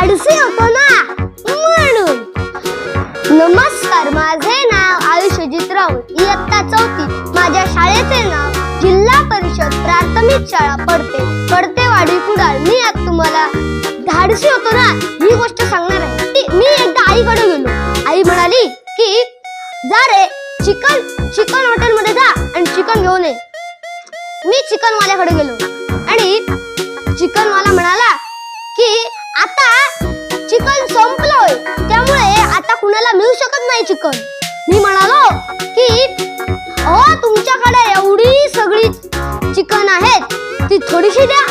आळसे होतो ना म्हणून. नमस्कार माझे नाव आयुष्यजित राऊत. इयत्ता चौथी. माझ्या शाळेचे नाव जिल्हा परिषद प्राथमिक शाळा पडते. पडते वाडी कुडाळ. मी आज तुम्हाला धाडशी होतो ना ही गोष्ट सांगणार आहे. मी एकदा आईकडे गेलो. आई म्हणाली की जा रे चिकन चिकन हॉटेलमध्ये जा आणि चिकन घेऊन ये. मी चिकनवाल्याकडे गेलो. आणि चिकनवाला म्हणाला की आता नाही चिकन. मी म्हणालो की अहो तुमच्याकडे एवढी सगळी चिकन आहेत ती थोडीशी द्या.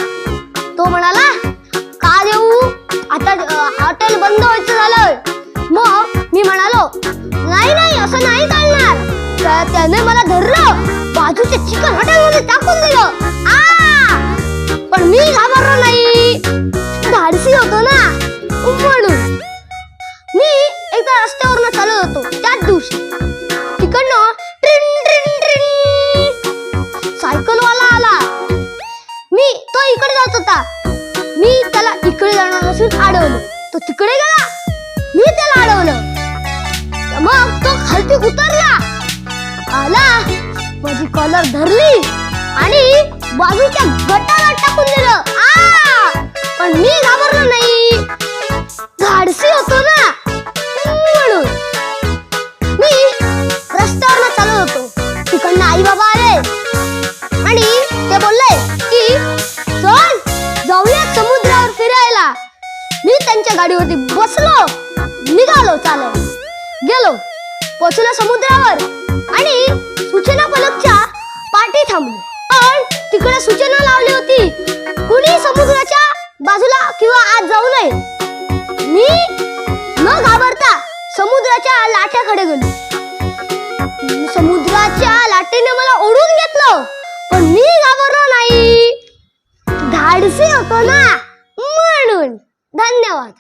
तो म्हणाला का देऊ? आता हॉटेल बंद व्हायचं झालं मग मी म्हणालो नाही नाही असं नाही चालणार. त्याने मला धरलं बाजूच्या चिकन हॉटेलमध्ये टाकून दिलं. रस्त्यावरनं होतो त्याच दिवशी. तिकडनं ट्रिन ट्रिन ट्रिन. सायकलवाला आला. मी तो इकडे जात होता. मी त्याला इकडे जाणार नसून अडवलं तो तिकडे गेला. मी त्याला अडवलं मग तो खालती उतरला. आला. माझी कॉलर धरली. आणि बाजूच्या गटाला टाकून दिलं. पण मी घाबरलो नाही. मी त्यांच्या गाडीवरती बसलो. निघालो चालत गेलो. पोचलो समुद्रावर आणि सूचना फलकच्या पाठी थांबलो. पण तिकडे सूचना लावली होती कुणी समुद्राच्या बाजूला किंवा आत जाऊ नये. मी न घाबरता समुद्राच्या लाट्याकडे गेलो. समुद्राच्या लाटेने मला ओढून घेतलं पण मी घाबरलो नाही. धाडसी होतो ना म्हणून. धन्यवाद